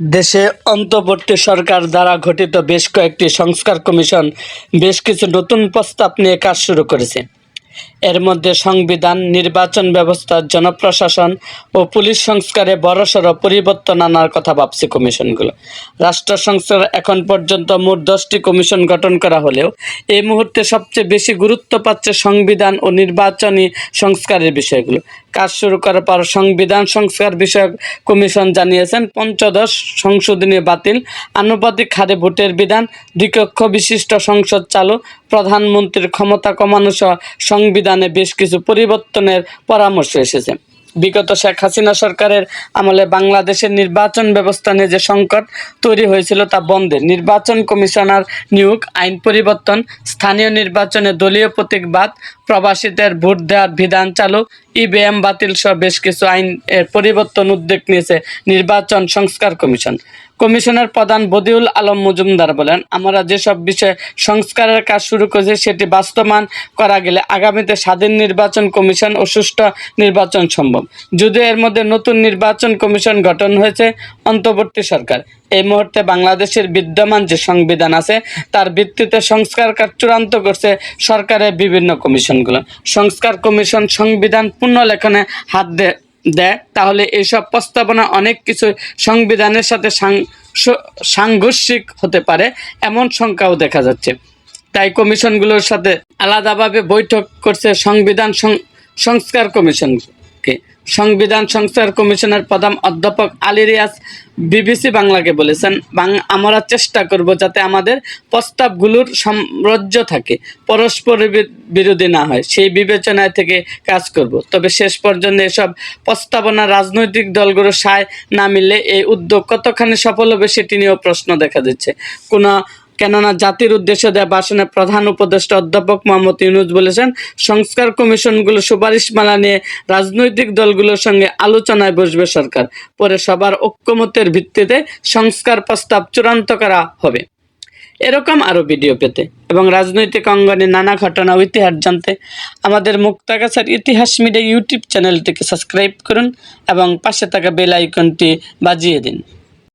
দেশে অন্তর্বর্তী সরকার দ্বারা গঠিত বেশ কয়েকটি সংস্কার কমিশন বেশ কিছু নতুন প্রস্তাব নিয়ে কাজ শুরু করেছে। এর মধ্যে সংবিধান, নির্বাচন ব্যবস্থা, জনপ্রশাসন ও পুলিশ সংস্কারে বড়সড় পরিবর্তন আনার কথা ভাবছে কমিশনগুলো। রাষ্ট্র সংস্কার এখন পর্যন্ত মোট দশটি কমিশন গঠন করা হলেও এই মুহূর্তে সবচেয়ে বেশি গুরুত্ব পাচ্ছে সংবিধান ও নির্বাচনী সংস্কারের বিষয়গুলো। কাজ শুরু করার পর সংবিধান সংস্কার বিষয়ক কমিশন জানিয়েছেন, পঞ্চদশ সংশোধনী বাতিল, আনুপাতিক হারে ভোটের বিধান, দ্বিকক্ষ বিশিষ্ট সংসদ চালু, প্রধানমন্ত্রীর ক্ষমতা কমানো সহ সংবিধানে বেশ কিছু পরিবর্তনের পরামর্শ এসেছে। বিগত শেখ হাসিনা সরকারের আমলে বাংলাদেশের নির্বাচন ব্যবস্থা নিয়ে যে সংকট তৈরি হয়েছিল তা বন্ধে নির্বাচন কমিশনার নিয়োগ, আইন পরিবর্তন, স্থানীয় নির্বাচনে দলীয় প্রতীকবাদ, প্রবাসীদের ভোট দেওয়ার বিধান চালু ইভিএম, বাতিল সহ বেশ কিছু আইন এর পরিবর্তন উদ্যোগ নিয়েছে নির্বাচন সংস্কার কমিশন। কমিশনের প্রধান বদিউল আলম মজুমদার বলেন, আমরা যেসব বিষয়ে সংস্কারের কাজ শুরু করেছি সেটি বাস্তবায়ন করা গেলে আগামীতে স্বাধীন নির্বাচন কমিশন ও সুষ্ঠু নির্বাচন সম্ভব। যদিও এর মধ্যে নতুন নির্বাচন কমিশন গঠন হয়েছে অন্তর্বর্তী সরকার। এই মুহূর্তে বাংলাদেশের বিদ্যমান যে সংবিধান আছে, তার ভিত্তিতে সংস্কার কাজ চূড়ান্ত করছে সরকারের বিভিন্ন কমিশনগুলো। সংস্কার কমিশন সংবিধান পুনর্লেখনে হাত দেয় দেয়। তাহলে এইসব প্রস্তাবনা অনেক কিছু সংবিধানের সাথে সাংঘর্ষিক হতে পারে, এমন শঙ্কাও দেখা যাচ্ছে। তাই কমিশনগুলোর সাথে আলাদাভাবে বৈঠক করছে সংবিধান সংস্কার সংস্কার কমিশনকে সংবিধান সংস্কার কমিশনের প্রধান অধ্যাপক আলী রিয়াজ বিবিসি বাংলাকে বলেছেন আমরা চেষ্টা করব যাতে আমাদের প্রস্তাবগুলোর সাম্রাজ্য থাকে পরস্পর বিরোধী না হয়। সেই বিবেচনায় থেকে কাজ করব। তবে শেষ পর্যন্ত এসব প্রস্তাবনা রাজনৈতিক দলগুলোর সায় না মিললে এই উদ্যোগ কতখানি সফল হবে সেটি নিয়েও প্রশ্ন দেখা দিচ্ছে কোনো কেননা জাতির উদ্দেশ্যে দেওয়া ভাষণে প্রধান উপদেষ্টা অধ্যাপক মোহাম্মদ ইউনুস বলেছেন, সংস্কার কমিশনগুলো সুপারিশমালা নিয়ে রাজনৈতিক দলগুলোর সঙ্গে আলোচনায় বসবে সরকার। পরে সবার ঐক্যমতের ভিত্তিতে সংস্কার প্রস্তাব চূড়ান্ত করা হবে। এরকম আরও ভিডিও পেতে এবং রাজনৈতিক অঙ্গনে নানা ঘটনা ও ইতিহাস জানতে আমাদের মুক্তাগাছার ইতিহাস মিডিয়া ইউটিউব চ্যানেলটিকে সাবস্ক্রাইব করুন এবং পাশে থাকা বেল আইকনটি বাজিয়ে দিন।